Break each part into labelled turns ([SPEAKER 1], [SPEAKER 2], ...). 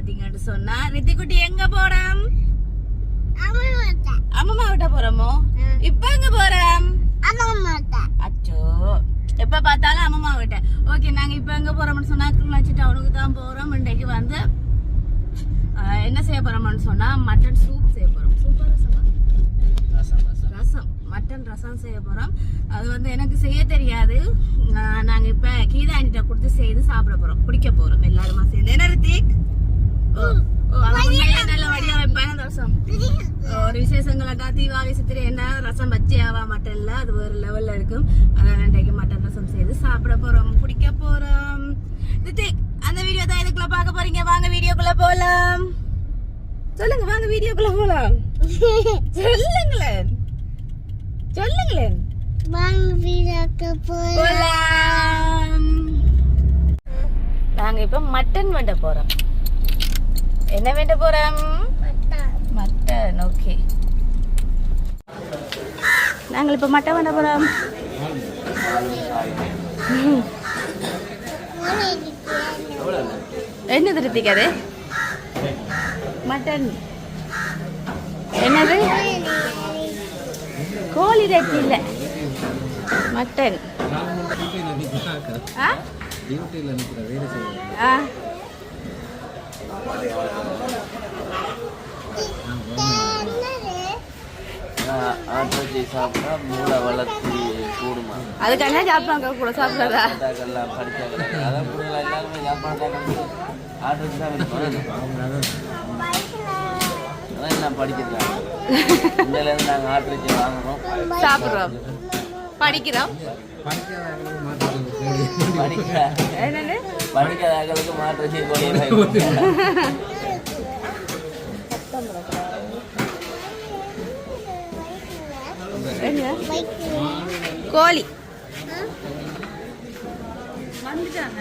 [SPEAKER 1] பாத்தீங்கன்னு சொன்னா ரித்திக்குட்டி எங்க போறோம்? அம்மா விட்ட போறோமோ? இப்ப எங்க போறோம்? அச்சோ எப்ப பார்த்தாலும் அம்மா விட்ட. ஓகே நாங்க இப்ப எங்க போறோம்னு சொன்னா கிளிநொச்சி டவுனுக்கு தான் போறோம். இன்னைக்கு வந்து என்ன செய்ய போறோம்னு சொன்னா மட்டன் சூப் செய்ய போறோம். சூப்பா ரசமா? ரசம் மட்டன் ரசம். செய்ய போறோம். அது வந்து எனக்கு செய்ய தெரியாது. நாங்க இப்ப கீதாண்டிட்ட கொடுத்து செய்து சாப்பிட போறோம். குடிக்க போறோம். எல்லாருமா சேர்ந்து. என்ன ரித்திக்? ஒரு விசேஷங்களா தீபாவளி சித்திரை என்ன ரசம் வச்சே ஆவா மட்டன்ல அது ஒரு லெவல்ல இருக்கும் அதான் இன்றைக்கு மட்டன் ரசம் செய்து சாப்பிட போறோம் குடிக்க போறோம் அந்த வீடியோ தான் இதுக்குள்ள பார்க்க போறீங்க வாங்க வீடியோக்குள்ள போலாம் சொல்லுங்க வாங்க வீடியோக்குள்ள போலாம் சொல்லுங்களேன் சொல்லுங்களேன் போலாம் நாங்க இப்ப மட்டன் வேண்ட போறோம் என்ன வேண்ட போறோம்? மட்டன். ஓகே நாங்கள் இப்ப மட்டன் வேண்ட போறோம். என்ன திருத்திக்காது மட்டன். என்னது? கோழி ரெட்டி இல்ல. மட்டன். ஆ? ஆ.
[SPEAKER 2] ஆட்டுச்சி சாப்பிட்டா மூளை வளர்ச்சி கூடுமா?
[SPEAKER 1] அதுக்காக சாப்பிடுவாங்க கூட சாப்பிடாதா
[SPEAKER 2] படிச்சாங்க அதான் பிள்ளைங்கள எல்லாருமே சாப்பாடு ஆட்டுச்சி அதான் நான் படிக்கிறேன் இந்தியிலேருந்து நாங்கள் ஆட்டுச்சி வாங்குறோம்.
[SPEAKER 1] சாப்பிடுறோம். படிக்கிறோம்.
[SPEAKER 2] படிக்க
[SPEAKER 1] என்னது
[SPEAKER 2] படிக்காதவர்களுக்கு மாட்டுச்சி கோழியை
[SPEAKER 1] என்ன கோழி வந்துட்டாங்க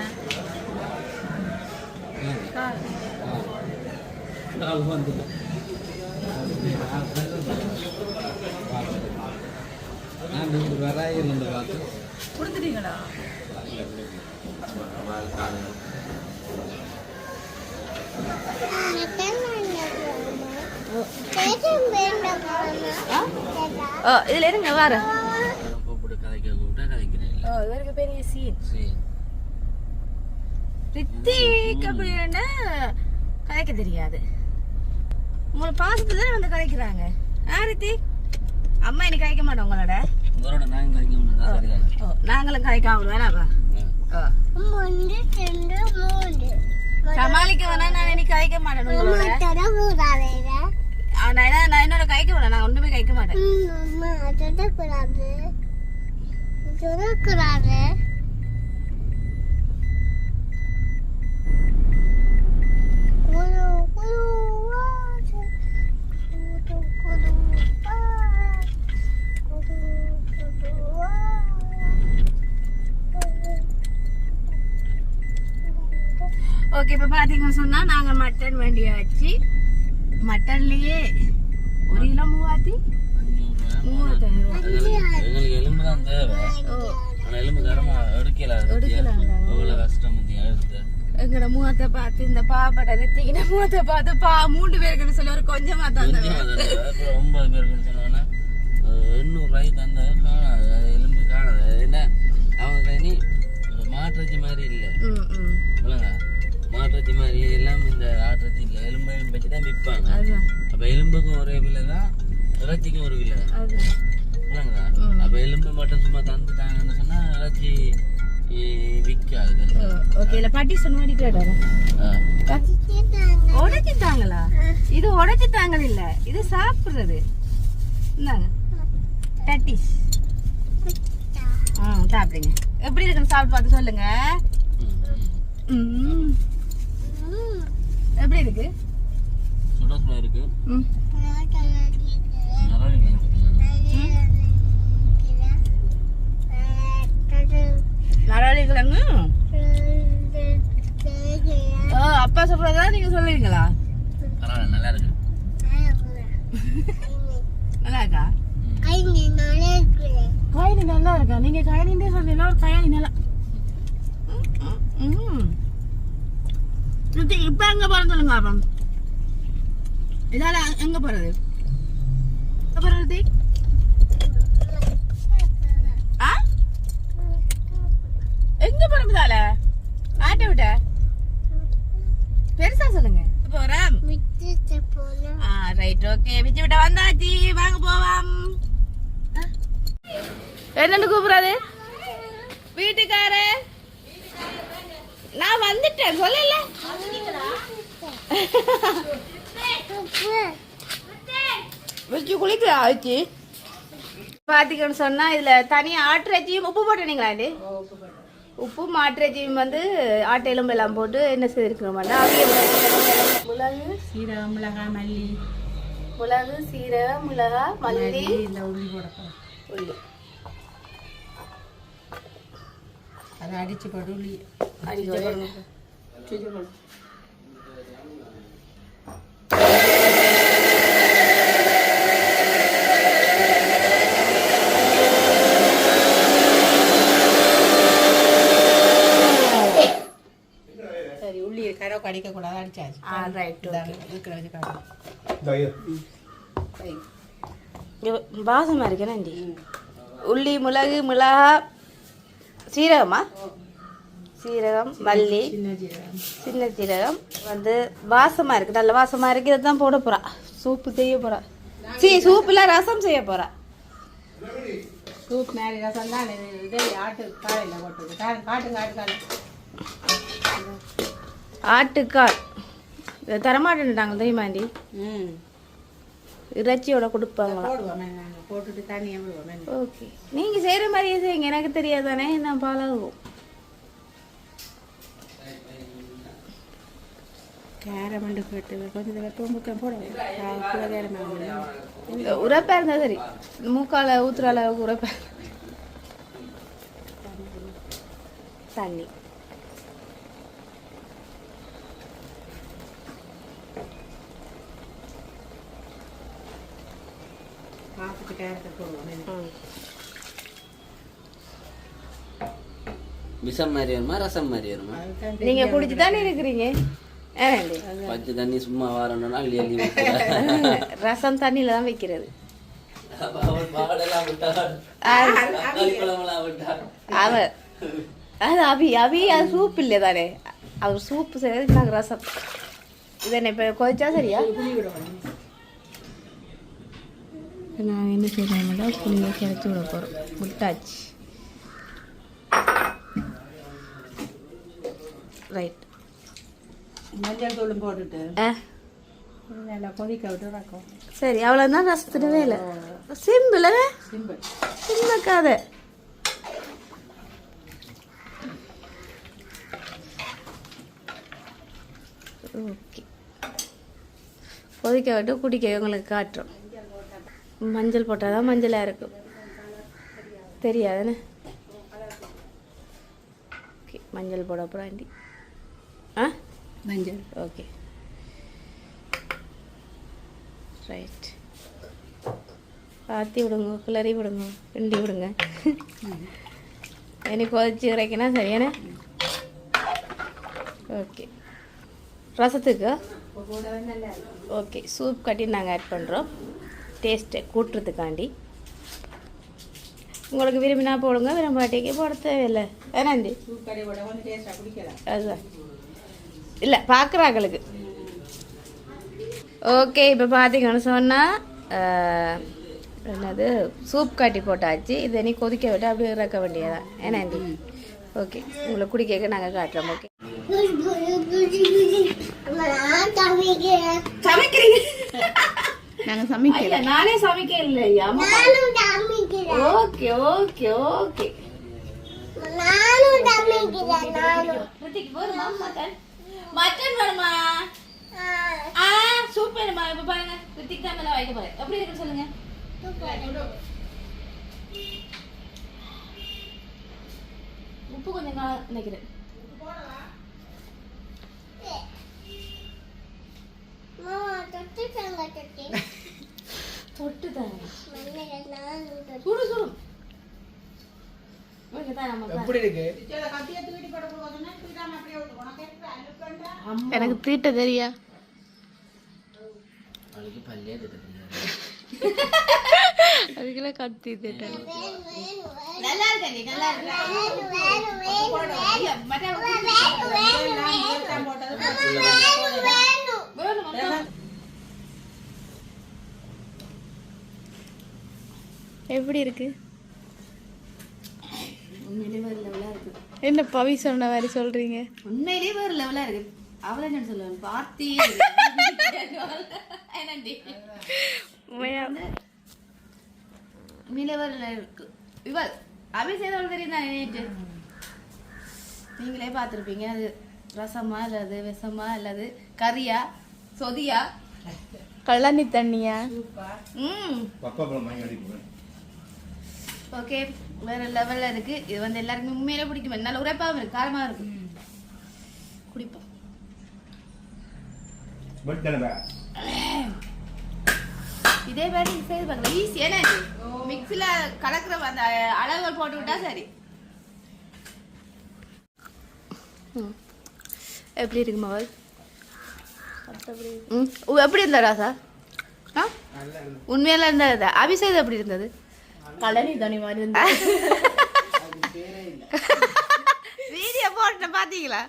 [SPEAKER 1] கொடுத்துட்டீங்களா ஆ? ஓ இதுல இருங்க வார.
[SPEAKER 2] கூப்பிட்டு கதைக்க கூப்பிட்டா கதைக்கிறேன்
[SPEAKER 1] ஓ இவருக்கு பெரிய சீன்
[SPEAKER 2] சரி
[SPEAKER 1] ரித்திக் அப்படின்னா கதைக்க தெரியாது. உங்களை பாசத்துல தானே வந்து கதைக்கிறாங்க ஆ ரித்திக்? அம்மா இன்னைக்கு கதைக்க மாட்டோம் உங்களோட?
[SPEAKER 2] உங்களோட நாங்கள் கதைக்க
[SPEAKER 1] ஓ நாங்களும் கதைக்காம வேணாப்பா சமாளிக்க வேணா நான் இன்னைக்கு மாட்டேன் நான் என்னோட நான் ஒண்ணுமே மாட்டேன். இப்ப பாத்தீங்கன்னு சொன்னா நாங்க மட்டன் வேண்டியாச்சு. மட்டன்லயே ஒரு கிலோ மூவாத்தி? ரூபாய்.
[SPEAKER 2] எங்களுக்கு எலும்பு தான் தேவை. எலும்பு கரமா எடுக்கல
[SPEAKER 1] எடுக்கலாம்டா.
[SPEAKER 2] எவ்வளவு கஷ்டம் எடுத்து?
[SPEAKER 1] எங்கட பார்த்து இந்த பாப்பட ரித்திக்கின மூவத்தை பார்த்து பா மூன்று பேருக்கு சொல்லி ஒரு கொஞ்சமா
[SPEAKER 2] ஒன்பது பேருக்கு சொன்னோன்னா எண்ணூறு ரூபாய்க்கு தந்த காணாது. அது எலும்பு காணாது. என்ன? அவங்க கனி மாட்டுறச்சி மாதிரி இல்லை. மாட்டுறச்சி மாதிரி எல்லாம் இந்த ஆட்டுறச்சி இல்லை எலும்பு எலும்பு வச்சு தான் விற்பாங்க. அப்போ எலும்புக்கும் ஒரே விலை தான் இறைச்சிக்கும் ஒரு விலை தான். இல்லைங்களா. அப்போ எலும்பு மட்டும் சும்மா தந்துட்டாங்கன்னு சொன்னா இறைச்சி விற்காது.
[SPEAKER 1] ஓகே இல்ல பாட்டி சொன்ன மாதிரி கேட்டாரு.
[SPEAKER 2] ஆ.
[SPEAKER 1] உடைச்சிட்டாங்களா? இது உடைச்சிட்டாங்க இல்ல இது சாப்பிடுறது. இந்தாங்க. டட்டிஸ் ம் சாப்பிடுங்க. எப்படி இருக்குன்னு சாப்பிட்டு பார்த்து சொல்லுங்க.
[SPEAKER 2] ம்.
[SPEAKER 1] எப்படி இருக்கு?
[SPEAKER 2] சுட சுட இருக்கு.
[SPEAKER 1] நரளி கிழங்கு ஓ அப்பா சொல்றதா நீங்க சொல்லுவீங்களா?
[SPEAKER 2] பரவாயில்ல நல்லா இருக்கு.
[SPEAKER 1] நல்லா இருக்கா. காயினி நல்லா இருக்கா? நீங்க காயினின்றே சொல்லலாம் ஒரு காயினி நல்லா ம், இப்ப எங்க போறோம் சொல்லுங்க பாப்போம் இதால எங்க போறது போறது? எங்க போறோம் இதால ஆட்டை விட்ட பெருசா சொல்லுங்க போறோம் ரைட் ஓகே விஜய் விட்ட வந்தாச்சு வாங்க போவோம் என்னன்னு கூப்பிடுறாரு வீட்டுக்காரு நான் வந்துட்டேன் சொல்லல. வச்சு குளிக்கிற ஆச்சு பாத்தீங்கன்னு சொன்னா இதுல தனியா ஆட்டுறச்சியும் உப்பு போட்டுனீங்களா இது? உப்பு மாட்டுறச்சியும் வந்து ஆட்டு எலும்பு எல்லாம் போட்டு என்ன செய்திருக்கிறோம்னா அவியல் மிளகு
[SPEAKER 3] சீரகம் மிளகாய் மல்லி.
[SPEAKER 1] மிளகு சீரகம் மிளகா மல்லி.
[SPEAKER 3] இந்த உள்ளி போடப்போம்
[SPEAKER 1] உள்ளி
[SPEAKER 3] அதை அடிச்சு போட்டு உள்ளி
[SPEAKER 1] அடிச்சு போடுங்க. சுஜி போடுங்க.
[SPEAKER 3] சரி உள்ளி கரை கடிக்க கூடாது அடிச்சாச்சு
[SPEAKER 1] ஆ ரைட்
[SPEAKER 3] இருக்கிற வச்சு காட்டு.
[SPEAKER 1] வாசமா இருக்கேனண்டி உள்ளி மிளகு மிளகா சீரகமா? சீரகம் மல்லி
[SPEAKER 3] சின்ன
[SPEAKER 1] சீரகம். வந்து வாசமா இருக்கு நல்ல வாசமா இருக்கு இதை தான் போட போறா. சூப்பு செய்ய போறா. சீ சூப்புல ரசம் செய்ய போறா.
[SPEAKER 3] சூப் மேலே ரசம் தான். இது ஆட்டு காலையில் போட்டது. காட்டு காட்டு காட்டு காட்டு
[SPEAKER 1] ஆட்டுக்கால் இதை தரமாட்டேன்ட்டாங்க தெரியுமாண்டி
[SPEAKER 3] ம்.
[SPEAKER 1] இறைச்சியோட கொடுப்பாங்களா
[SPEAKER 3] நாங்கள் போட்டுட்டு விடுவோம்
[SPEAKER 1] ஓகே. நீங்க செய்யற மாதிரியே செய்யுங்க. எனக்கு தெரியாதானே நான் பழகுவோம்.
[SPEAKER 3] கேரமண்டு போட்டு கொஞ்சம் வெப்பம் முக்கம் போடுவோம் கேரமண்டு
[SPEAKER 1] உரப்பா இருந்தா சரி. மூக்கால ஊத்துற அளவுக்கு உரப்பா. தண்ணி.
[SPEAKER 2] விஷம் மாதிரி வருமா ரசம் மாதிரி வருமா?
[SPEAKER 1] நீங்க குடிச்சு தானே இருக்கிறீங்க?
[SPEAKER 2] பச்சை தண்ணி சும்மா வரணும்னா.
[SPEAKER 1] ரசம் தண்ணியில தான் வைக்கிறது.
[SPEAKER 2] அப்ப அவன் பாடலாம் விட்டா குழம்பெல்லாம் விட்டா.
[SPEAKER 1] அவ அது அவி அவி அது சூப் இல்லை தானே அவர் சூப்பு செய்யறது நாங்கள் ரசம். இது இப்போ கொதிச்சா சரியா?
[SPEAKER 3] விடுவோம்
[SPEAKER 1] நாங்கள் என்ன செய்யறோம்னா புளியை கிடச்சி விட போகிறோம் விட்டாச்சு ரைட்
[SPEAKER 3] மஞ்சள் தூளும் போட்டுட்டு நல்லா கொதிக்க விட்டு ரக்கம்
[SPEAKER 1] சரி அவ்வளோதான் ரசத்துட்டு வேலை சிம்பிள்
[SPEAKER 3] சிம்பிள்
[SPEAKER 1] சின்னக்காத. ஓகே கொதிக்க விட்டு குடிக்க உங்களுக்கு காட்டுறோம் மஞ்சள் போட்டால் தான் மஞ்சளாக இருக்கும் தெரியாதுன்னு. ஓகே மஞ்சள் போட அப்புறம் ஆண்டி. ஆ?
[SPEAKER 3] மஞ்சள்.
[SPEAKER 1] ஓகே. ரைட் ஆற்றி விடுங்க கிளறி விடுங்க கிண்டி விடுங்க. எனக்கு கொதிச்சு இறக்கினா சரியானே? ஓகே. ரசத்துக்கு? ஓகே சூப் கட்டி நாங்கள் ஆட் பண்ணுறோம் டேஸ்ட்டை கூட்டுறதுக்காண்டி. உங்களுக்கு விரும்பினா போடுங்க விரும்பாட்டிக்கு போட தேவையில்லை.
[SPEAKER 3] குடிக்கலாம்
[SPEAKER 1] அதுதான். இல்லை பார்க்குறாங்களுக்கு ஓகே இப்போ பார்த்தீங்கன்னு சொன்னால் என்னது சூப் காட்டி போட்டாச்சு. இதை நீ கொதிக்க விட்டு அப்படியே இறக்க வேண்டியதான் ஏன்னா ஓகே உங்களை குடிக்க நாங்கள் காட்டுறோம். ஓகே சமைக்கிறீங்க?
[SPEAKER 3] நாங்கள் சமைக்க
[SPEAKER 1] நானே சமைக்க இல்லையா ஓகே ஓகே ஓகே. ரித்திக் போதுமா மட்டன்? மட்டன் வேணுமா? ஆ. சூப் வேணுமா? இப்ப பாருங்க ரித்திக் தான் மேல வைக்க போறேன். எப்படி இருக்கு சொல்லுங்க. உப்பு கொஞ்சம் கா- நினைக்கிறேன். தொட்டு தாங்க சுடு சுடு.
[SPEAKER 4] எனக்கு தீட்ட தெரியா? அதுக்கெல்லாம் கத்தி தீட்ட.
[SPEAKER 1] நல்லா இருக்க நீ நல்லா இருக்க.
[SPEAKER 4] எப்படி இருக்கு? என்ன பவி சொன்ன மாதிரி சொல்றீங்க?
[SPEAKER 1] உண்மையிலே வேறு லெவலாக இருக்கு. அவளை என்ன சொல்லுவேன்? பார்த்தி. உண்மையிலே இருக்கு. இவள் அபி செய்தவள் தெரியும் தான் நேற்று நீங்களே பார்த்துருப்பீங்க. அது ரசமா அல்லது விஷமா அல்லது கறியா சொதியா?
[SPEAKER 4] கள்ளண்ணி தண்ணியா?
[SPEAKER 1] ம். ஓகே வேற லெவல்ல இருக்கு. இது வந்து எல்லாருக்குமே உண்மையிலே பிடிக்கும். நல்ல உரைப்பாகவும் இருக்கு காரமாக இருக்கு. குடிப்போம். இதே மாதிரி செய்து பார்க்கலாம் ஈஸி ஏன்னா மிக்ஸில் கலக்கிற அந்த அளவுகள் போட்டு விட்டா சரி.
[SPEAKER 4] எப்படி இருக்கு மகள்?
[SPEAKER 1] ம். உ, எப்படி இருந்தா ராசா ஆ? உண்மையில இருந்தது. அபிஷேகம் எப்படி இருந்தது?
[SPEAKER 4] கள்ளண்ணி தண்ணி மாதிரி இருந்தது
[SPEAKER 1] வீடியோ போட்டு பாத்தீங்களா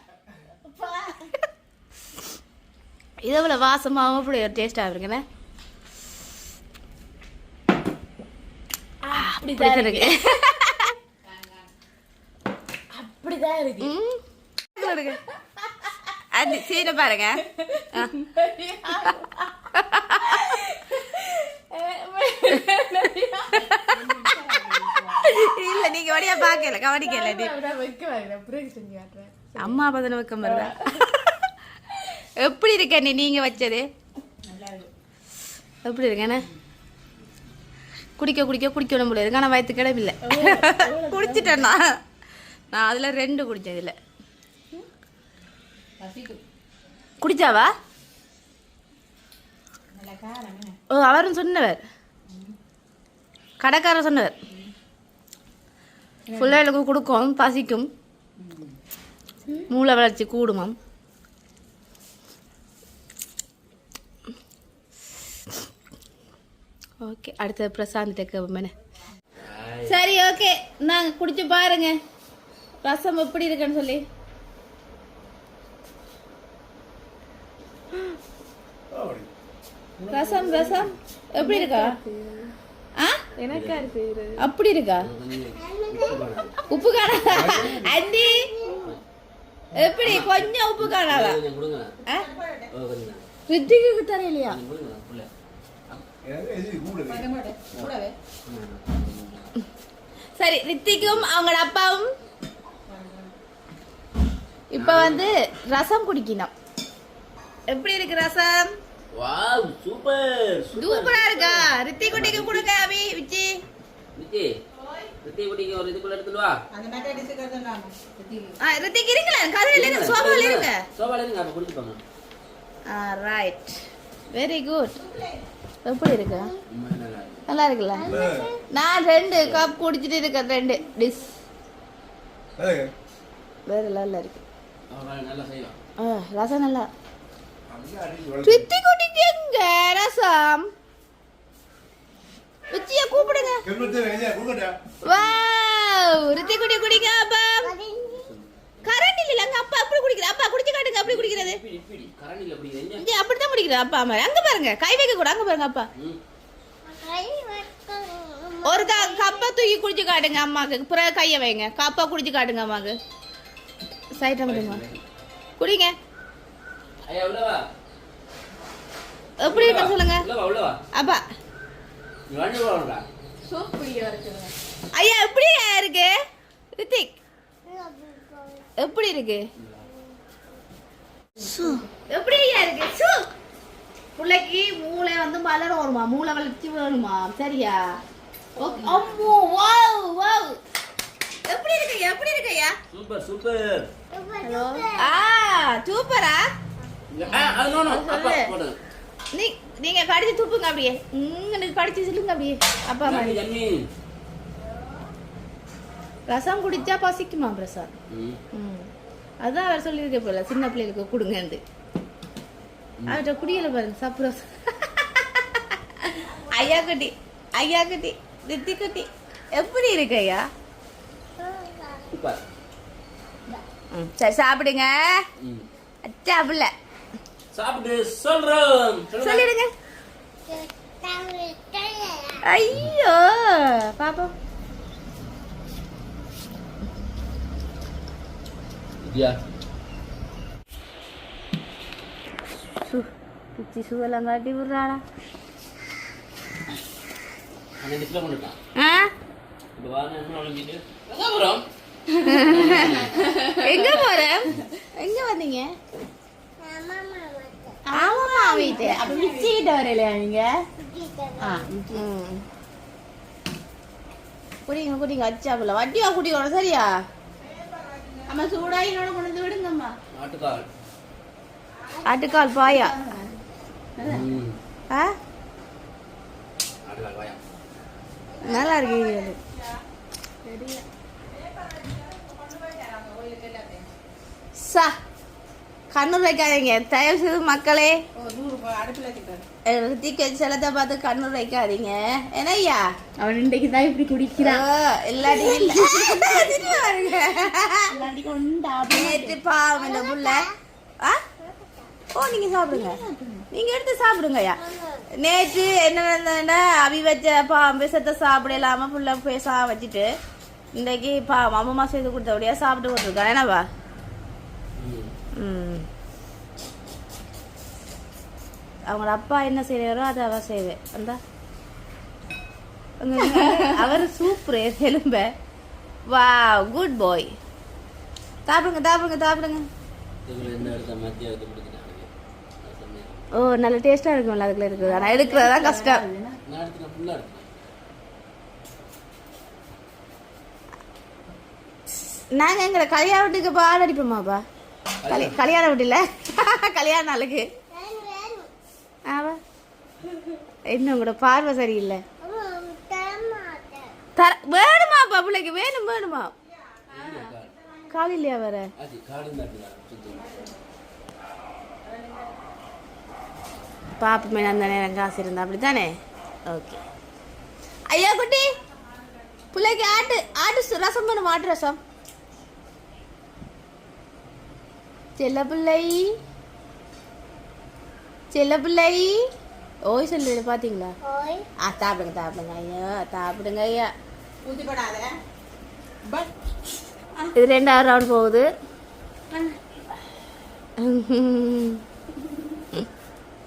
[SPEAKER 1] இது எவ்வளோ வாசமாகவும் அப்படி ஒரு டேஸ்டாக இருக்குண்ணே
[SPEAKER 4] அப்படிதான்
[SPEAKER 1] இருக்கு
[SPEAKER 4] அப்படிதான் இருக்கு.
[SPEAKER 1] அது சீனை பாருங்க வழியா பாக்கல கவனிக்கல அம்மா பதன வைக்கம் வருதா எப்படி இருக்க நீ? நீங்க வச்சது? எப்படி இருக்கேண்ணே குடிக்க குடிக்க குடிக்கணும் போல இருக்கு ஆனால் வயிற்று கிடப்பில்லை குடிச்சிட்டேன்னா நான். அதில் ரெண்டு குடித்தேன் இதில் குடிச்சாவா? ஓ அவரும் சொன்னவர். கடைக்காரர் சொன்னவர். பிள்ளைகளுக்கு கொடுக்கும். பசிக்கும். மூளை வளர்ச்சி கூடுமாம் ஓகே அடுத்த பிரசாந்த் கேட்க சரி ஓகே நாங்கள் குடிச்சு பாருங்க. ரசம் எப்படி இருக்குன்னு சொல்லி. ரசம் ரசம். எப்படி இருக்கா?
[SPEAKER 4] எனக்கு இருக்கு
[SPEAKER 1] அப்படி இருக்கா? உப்பு காணாதா அண்டி எப்படி கொஞ்சம் உப்பு காணாதா? ரித்திக்கு தெரியலையா? சரி ரித்திக்கும் அவங்களோட அப்பாவும். இப்ப வந்து ரசம் குடிக்கணும். எப்படி இருக்கு ரசம்?
[SPEAKER 2] வாவ் சூப்பர்
[SPEAKER 1] சூப்பரா. இருக்கா? ரித்தி குட்டிக்கு கொடுங்க அபி விச்சி
[SPEAKER 2] நிக்கி நித்தி குட்டிக்கு ஒரு இதுக்குள்ள எடுத்துட்டு வா.
[SPEAKER 1] ஆ, ரித்திக்கு இருங்களா கதையில இருங்க சோபால இருங்க.
[SPEAKER 2] சோபால இருங்க அப்ப குடிச்சு பாங்க
[SPEAKER 1] ரைட் வெரி குட் எப்படி இருக்கு?
[SPEAKER 2] நல்லா இருக்கு.
[SPEAKER 1] நல்லா இருக்குல்ல நான் ரெண்டு கப் குடிச்சிட்டு இருக்கேன் ரெண்டு. டிஷ் வேற லெவல்ல இருக்கு. ஆ, ரசம் நல்லா ரித்தி குட்டிக்கு எங்க ரசம் உச்சிய கூப்பிடுங்க வாவ் ரித்தி குட்டி குடிங்க அப்பா கரண்ட் இல்ல அங்க அப்பா அப்படி குடிக்கிற அப்பா குடிச்சு காட்டுங்க அப்படி குடிக்கிறது
[SPEAKER 2] இப்படி இப்படி கரண்டில பிடிக்கிறீங்க
[SPEAKER 1] இங்க அப்படித்தான் குடிக்கிற அப்பா அம்மா அங்க பாருங்க கை வைக்க கூட அங்க பாருங்க அப்பா ஒரு கப்பை தூக்கி குடிச்சு காட்டுங்க அம்மாக்கு பிறகு கையை வைங்க கப்பா குடிச்சு காட்டுங்க அம்மாக்கு சைட்டா முடியுமா குடிங்க
[SPEAKER 2] ஐயா உள்ள வா.
[SPEAKER 1] எப்படி இருக்குன்னு சொல்லுங்க?
[SPEAKER 2] உள்ள வா உள்ள வா.
[SPEAKER 1] அப்பா.
[SPEAKER 2] நீ வண்டி போறா
[SPEAKER 1] ஐயா எப்படி இருக்கு? ரித்திக் எப்படி இருக்கு? சு. எப்படி ஐயா இருக்கு? சு. பிள்ளைக்கு மூளை வந்து வளரும் வருமா? மூளை வளர்ச்சி வேணுமா? சரியா? ஓகே. அம்மோ வாவ் வாவ். எப்படி இருக்கு எப்படி இருக்கு ஐயா?
[SPEAKER 2] Super super.
[SPEAKER 1] ஆ சூப்பரா?
[SPEAKER 2] ஆ அது நோ
[SPEAKER 1] நீங்க கடிச்சு துப்புங்க அப்படியே. உங்களுக்கு கடிச்சு சொல்லுங்க அப்படியே. அப்பா மாதிரி ரசம் குடிச்சா பசிக்குமா பிரசாத்?
[SPEAKER 2] ம்.
[SPEAKER 1] அதான் அவர் சொல்லியிருக்க போல சின்ன பிள்ளைகளுக்கு கொடுங்கன்னு அவர்கிட்ட குடியில பாருங்க சாப்பிட ஐயா குட்டி ஐயா குட்டி தித்தி குட்டி. எப்படி இருக்கு ஐயா? சரி சாப்பிடுங்க. அச்சா புள்ள
[SPEAKER 2] சாப்பிட்டு சொல்றோம்.
[SPEAKER 1] சொல்லிடுங்க. ஐயோ பாப்போம். பிச்சி சுவெல்லாம் காட்டி விடுறாடா.
[SPEAKER 2] எங்க
[SPEAKER 1] போற? எங்க வந்தீங்க? ஆமாமா வீட்டு. அப்ப மிச்சி கிட்ட வரலையா நீங்க. குடிங்க குடிங்க அச்சாப்புல. வட்டியா குடிக்கணும் சரியா? அம்மா சூடாகி என்னோட கொண்டு வந்து விடுங்கம்மா.
[SPEAKER 2] ஆட்டுக்கால்
[SPEAKER 1] ஆட்டுக்கால் பாயா. ஆ? நல்லா இருக்கு இது. சா. கண்ணூர் வைக்காதீங்க. தயவு செய்து மக்களே ரித்திக் செலத்தை பார்த்து கண்ணூர் வைக்காதீங்க. என்ன ஐயா?
[SPEAKER 4] அவன் இன்றைக்கு தான் இப்படி குடிக்கிறான்.
[SPEAKER 1] எல்லாத்தையும் பாவம் இந்த புள்ள. ஆ? ஓ நீங்க சாப்பிடுங்க. நீங்க எடுத்து சாப்பிடுங்க ஐயா. நேற்று என்ன நடந்ததுன்னா அவி வச்ச பாவம் விஷத்தை சாப்பிட இல்லாம புள்ள பேச வச்சுட்டு இன்னைக்கு பாவம் அம்மா செய்து கொடுத்தபடியா சாப்பிட்டு கொடுத்துருக்கேன். என்னவா? அவங்களோட அப்பா என்ன செய்யறாரோ அதை அவ செய்வேன் அந்த. அவர் சூப்பர் எலும்ப. வா குட் பாய். சாப்பிடுங்க சாப்பிடுங்க சாப்பிடுங்க. ஓ நல்ல டேஸ்டா இருக்கும்ல அதுக்குள்ள இருக்குது ஆனா எடுக்கிறது தான் கஷ்டம்.
[SPEAKER 2] நான் எடுத்துட்டேன் ஃபுல்லா எடுத்துட்டேன்.
[SPEAKER 1] நாங்க எங்க கல்யாண வீட்டுக்கு பால் அடிப்போமாப்பா? கல்ய- கல்யாண வீட்டுல? கல்யாண நாளுக்கு. ஆவா. இன்னும் கூட பார்வை சரியில்லை. தர வேணுமாப்பா பிள்ளைக்கு? வேணும் வேணுமா? கால் இல்லையா வேற?
[SPEAKER 2] ஆச்சு காடு
[SPEAKER 1] அந்த நேரம் காசு இருந்தா அப்படித்தானே? ஓகே. ஐயா குட்டி பிள்ளைக்கு ஆட்டு ஆட்டு ரசம் பண்ணும் ஆட்டு ரசம்? செல்ல பிள்ளை செல்ல பிள்ளை ஓய் சொல்லு பாத்தீங்களா? ஆ சாப்பிடுங்க சாப்பிடுங்க ஐயா சாப்பிடுங்க ஐயா. இது ரெண்டாவது ரவுண்ட் போகுது.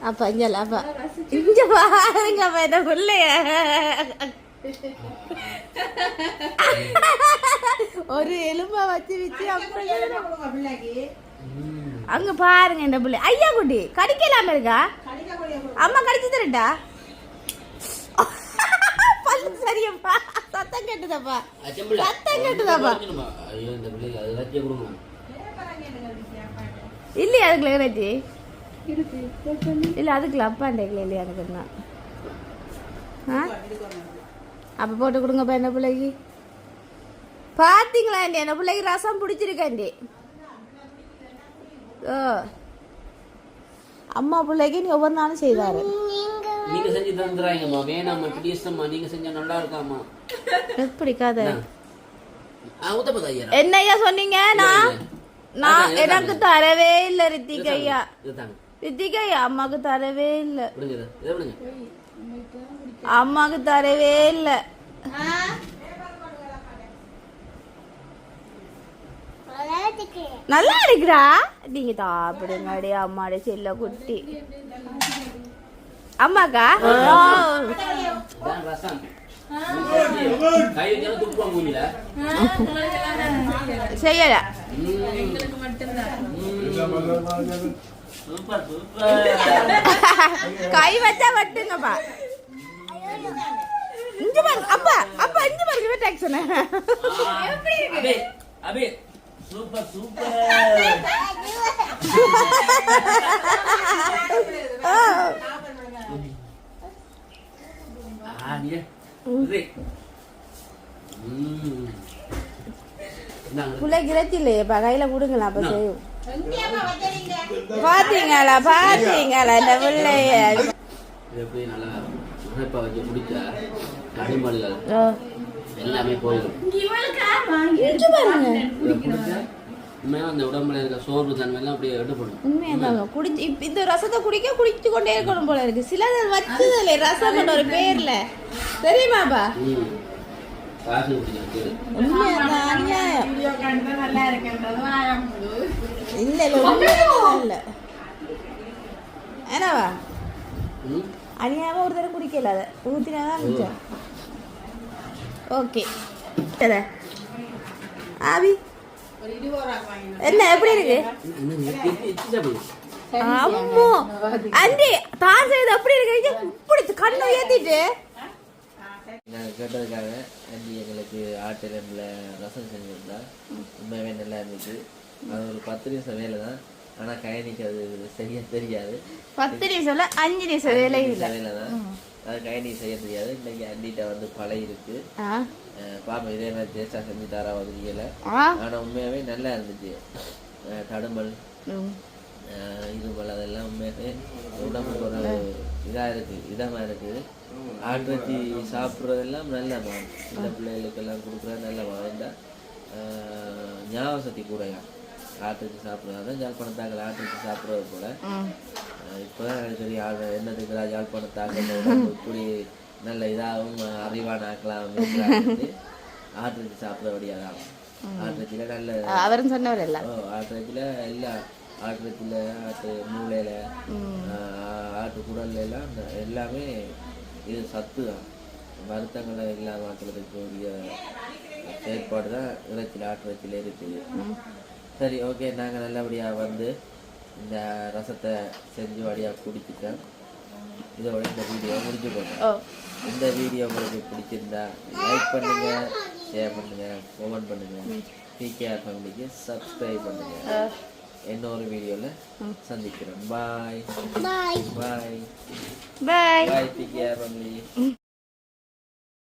[SPEAKER 1] அப்பா இல்ல, அப்பா. இங்க பாருங்க அப்பா என்ன பிள்ளைய. ஒரு எலும்பா வச்சு வச்சு அப்படி அங்க பாருங்க இந்த பிள்ளை. ஐயா குட்டி கடிக்கலாம இருக்கா? அம்மா கடிச்சு தரட்டா? பல்லு சரியப்பா. சத்தம் கேட்டுதப்பா. சத்தம் கேட்டுதாப்பா. இல்லையா அதுக்குள்ள இறைச்சி இல்ல அதுக்குள்ள அப்பாண்ட இல்லையா எனக்கு ஆ? அப்ப போட்டு கொடுங்கப்பா என்ன பிள்ளைக்கு. பாத்தீங்களா ஆண்டி என்ன பிள்ளைக்கு ரசம் பிடிச்சிருக்காண்டி? ஓ அம்மா பிள்ளைக்கு நீ ஒவ்வொரு நாளும் செய்தாரு.
[SPEAKER 2] நீங்க செஞ்சு தந்துறாங்கம்மா. வேணாம்மா ப்ளீஸ்ம்மா நீங்க செஞ்சா நல்லா இருக்காம்மா.
[SPEAKER 1] எப்படி கதை
[SPEAKER 2] ஆ ஊத்தப்பதா ஐயா
[SPEAKER 1] சொன்னீங்க? நான் நான் எனக்கு தரவே இல்ல ரித்திக் ஐயா ரித்திக் ஐயா அம்மாக்கு தரவே இல்ல. அம்மாக்கு தரவே இல்ல. நல்லா இருக்கிறா நீங்க சாப்பிடுங்க அடே அம்மாடே செல்ல குட்டி. அம்மாக்கா? செய்யல. கை வச்சா வட்டுங்கப்பா. இங்க பாருங்க அப்பா அப்பா இங்க பாருங்க டாக்ஸன
[SPEAKER 2] அபே அபே சூப்பர் சூப்பர்.
[SPEAKER 1] இறைச்சி இல்லையேப்பா கையில கொடுங்களா அப்ப செய்யும். பாத்தீங்களா பாத்தீங்களா இந்த பிள்ளைய.
[SPEAKER 5] எப்படி நல்லா பிடிச்சா? எல்லாமே போயிடும்.
[SPEAKER 1] இங்க பாருங்க.
[SPEAKER 5] அந்த உடம்புல இருக்க சோர்வு தன்மை எல்லாம் அப்படியே எடுப்படும்
[SPEAKER 1] குடிச்சு இந்த ரசத்தை குடிக்க குடிச்சு கொண்டே இருக்கணும் போல இருக்கு. சிலது வச்சதில்லை ரசம் ஒரு பேர்ல. தெரியுமாப்பா
[SPEAKER 5] காசு
[SPEAKER 1] இல்ல இல்ல இல்ல. என்னவா அநியாயமா ஒரு தடவை குடிக்கல அதை. ஊத்தினாதான் மிச்சம் ஓகே. ஆவி? என்ன எப்படி இருக்கு? அம்மோ. அண்டி தான் செய்து எப்படி இருக்கு. இப்படி கண்ணு ஏத்திட்டு.
[SPEAKER 5] நாங்கள் கேட்டதுக்காக அண்டி எங்களுக்கு ஆட்டிரம்பில் ரசம் செஞ்சுருந்தா. உண்மையாகவே நல்லா இருந்துச்சு. அது ஒரு பத்து நிமிஷம் வேலை தான் ஆனால் கயனிக்கு அது சரியா தெரியாது.
[SPEAKER 1] பத்து நிமிஷம்ல அஞ்சு நிமிஷம் வேலை இல்ல.
[SPEAKER 5] வேலை தான் அது கயனிக்கு செய்ய தெரியாது. இன்னைக்கு அண்டிகிட்ட வந்து பழைய இருக்கு. பாப்பா இதே மாதிரி டேஸ்டாக செஞ்சு தரா ஒதுக்கல
[SPEAKER 1] ஆ.
[SPEAKER 5] ஆனால் உண்மையாகவே நல்லா இருந்துச்சு. தடுமல். இருமல் அதெல்லாம் உண்மையாகவே உடம்புக்கு ஒரு இதாக இருக்குது இதமாக இருக்குது ஆட்டிறச்சி சாப்பிட்றதெல்லாம் நல்லமா சின்ன பிள்ளைகளுக்கெல்லாம் கொடுக்குறது நல்லமா இந்த ஞாபக சக்தி கூடயா? ஆட்டிறச்சி சாப்பிட்றது தான் யாழ்ப்பாணத்தாக்கள் ஆட்டிறச்சி சாப்பிட்றது போல.
[SPEAKER 1] ம்.
[SPEAKER 5] இப்போ தான் எனக்கு தெரியும் ஆள் என்னதுக்கு யாழ்ப்பாணத்தாக்கள் இப்படி நல்ல இதாகவும் அறிவான ஆக்கலாம் ஆட்டிறச்சி சாப்பிட்றபடியாக தான். ஆட்டிறச்சியில் நல்ல
[SPEAKER 1] அவரும் சொன்னவர் எல்லாம்
[SPEAKER 5] ஆட்டுறதுல எல்லா ஆட்டுறதுல ஆட்டு மூளையில ஆட்டு குடல்ல எல்லாம் எல்லாமே இது சத்து தான். வருத்தங்களை இல்லாம ஆக்குறதுக்கு உரிய செயற்பாடு தான் இறைச்சியில் ஆட்டுறச்சியில் இருக்குது. சரி ஓகே நாங்கள் நல்லபடியாக வந்து இந்த ரசத்தை செஞ்சு வழியாக குடிச்சிட்டோம் இதோட இந்த வீடியோ முடிஞ்சு போட்டோம்
[SPEAKER 1] ஓ.
[SPEAKER 5] இந்த வீடியோ உங்களுக்கு பிடிச்சிருந்தா லைக் பண்ணுங்க ஷேர் பண்ணுங்க கமெண்ட் பண்ணுங்க. பிகேஆர் ஃபேமிலிக்கு சப்ஸ்கிரைப் பண்ணுங்க. இன்னொரு வீடியோல சந்திக்கிறோம். பாய் பாய் பாய்
[SPEAKER 1] பாய்
[SPEAKER 5] பாய் பிகேஆர் ஃபேமிலி